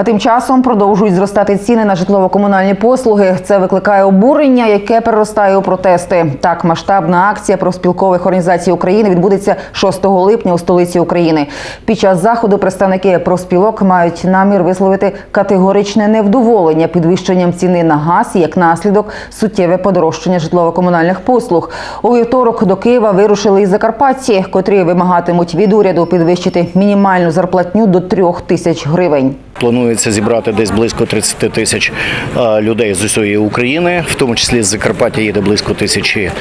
А тим часом продовжують зростати ціни на житлово-комунальні послуги. Це викликає обурення, яке переростає у протести. Так, масштабна акція профспілкових організацій України відбудеться 6 липня у столиці України. Під час заходу представники профспілок мають намір висловити категоричне невдоволення підвищенням ціни на газ і як наслідок суттєве подорожчання житлово-комунальних послуг. У вівторок до Києва вирушили із Закарпатті, котрі вимагатимуть від уряду підвищити мінімальну зарплатню до трьох тисяч гривень. Планується зібрати десь близько 30 тисяч е, людей з усієї України, в тому числі з Закарпаття їде близько тисячі е,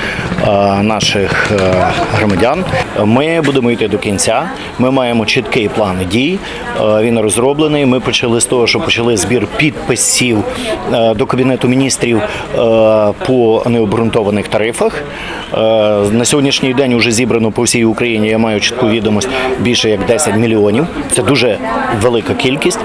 наших е, громадян. Ми будемо йти до кінця. Ми маємо чіткий план дій. Він розроблений. Ми почали з того, що почали збір підписів до кабінету міністрів по необґрунтованих тарифах. На сьогоднішній день вже зібрано по всій Україні. Я маю чітку відомість більше як 10 мільйонів. Це дуже велика кількість.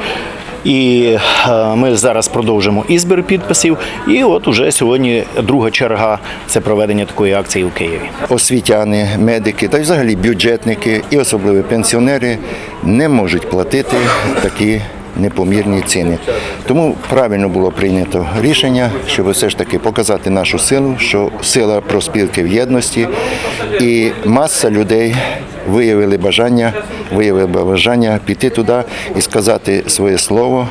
І е, ми зараз продовжимо і збір підписів. І от уже сьогодні друга черга це проведення такої акції у Києві. освітяни, медики та й взагалі бюджетники і особливо пенсіонери не можуть платити такі непомірні ціни. Тому правильно було прийнято рішення, щоб все ж таки показати нашу силу, що сила проспілки в єдності, і маса людей виявили бажання, виявили бажання піти туди і сказати своє слово.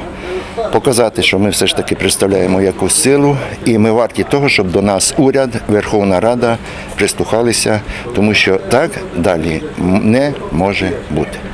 Показати, що ми все ж таки представляємо якусь силу, і ми варті того, щоб до нас уряд, Верховна Рада прислухалися, тому що так далі не може бути.